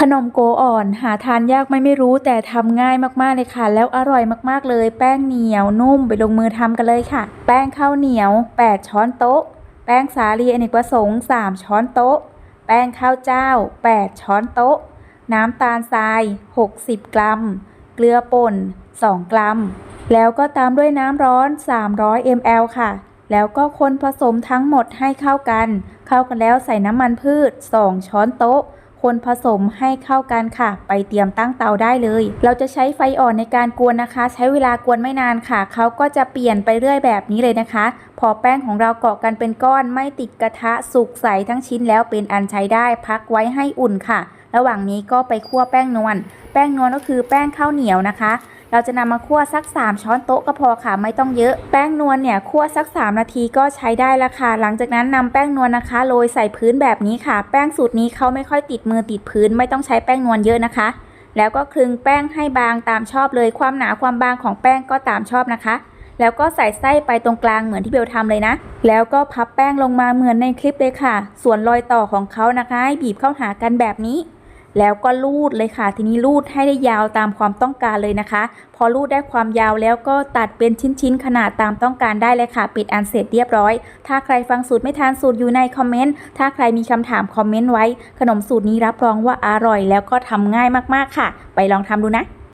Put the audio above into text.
ขนมโกอ่อนหาทานยากไม่ไม่รู้แต่ทำง่ายมากๆเลยค่ะ แล้วอร่อยมากๆเลย แป้งเหนียวนุ่มไปลงมือทำกันเลยค่ะ แป้งข้าวเหนียว 8 ช้อนโต๊ะ แป้งสาลีอเนกประสงค์3ช้อนโต๊ะ แป้งข้าวเจ้า 8 ช้อนโต๊ะ น้ำตาลทราย 60 กรัม เกลือป่น 2 กรัม แล้วก็ตามด้วยน้ำร้อน 300 ml ค่ะ แล้วก็คนผสมทั้งหมดให้เข้ากัน เข้ากันแล้วใส่น้ำมันพืช 2 ช้อนโต๊ะ คนผสมให้เข้ากันค่ะ ไปเตรียมตั้งเตาได้เลย เราจะใช้ไฟอ่อนในการกวนนะคะ ใช้เวลากวนไม่นานค่ะ เขาก็จะเปลี่ยนไปเรื่อยแบบนี้เลยนะคะ พอแป้งของเราเกาะกันเป็นก้อนไม่ติดกระทะสุกใสทั้งชิ้นแล้วเป็นอันใช้ได้พักไว้ให้อุ่นค่ะ ระหว่างนี้ก็ไปคั่วแป้งนวล แป้งนวลก็คือแป้งข้าวเหนียวนะคะ เราจะนำมาคั่วสัก 3 ช้อนโต๊ะก็พอค่ะไม่ต้องเยอะ แป้งนวลเนี่ยคั่วสัก 3 นาทีก็ใช้ได้แล้วค่ะ หลังจากนั้นนำแป้งนวลนะคะโรยใส่พื้นแบบนี้ค่ะ แป้งสูตรนี้เขาไม่ค่อยติดมือติดพื้น ไม่ต้องใช้แป้งนวลเยอะนะคะ แล้วก็คลึงแป้งให้บางตามชอบเลย ความหนาความบางของแป้งก็ตามชอบนะคะแล้วก็ใส่ไส้ไปตรงกลางเหมือนที่เบลทำเลยนะ แล้วก็พับแป้งลงมาเหมือนในคลิปเลยค่ะ ส่วนรอยต่อของเขานะคะให้บีบเข้าหากันแบบนี้ แล้วก็ลูดเลยค่ะ ทีนี้ลูดให้ได้ยาวตามความต้องการเลยนะคะ พอลูดได้ความยาวแล้วก็ตัดเป็นชิ้นๆ ขนาดตามต้องการได้เลยค่ะ ปิดอันเสร็จเรียบร้อย ถ้าใครฟังสูตรไม่ทานสูตรอยู่ในคอมเมนต์ ถ้าใครมีคำถามคอมเมนต์ไว้ ขนมสูตรนี้รับรองว่าอร่อย แล้วก็ทำง่ายมากๆค่ะ ไปลองทำดูนะ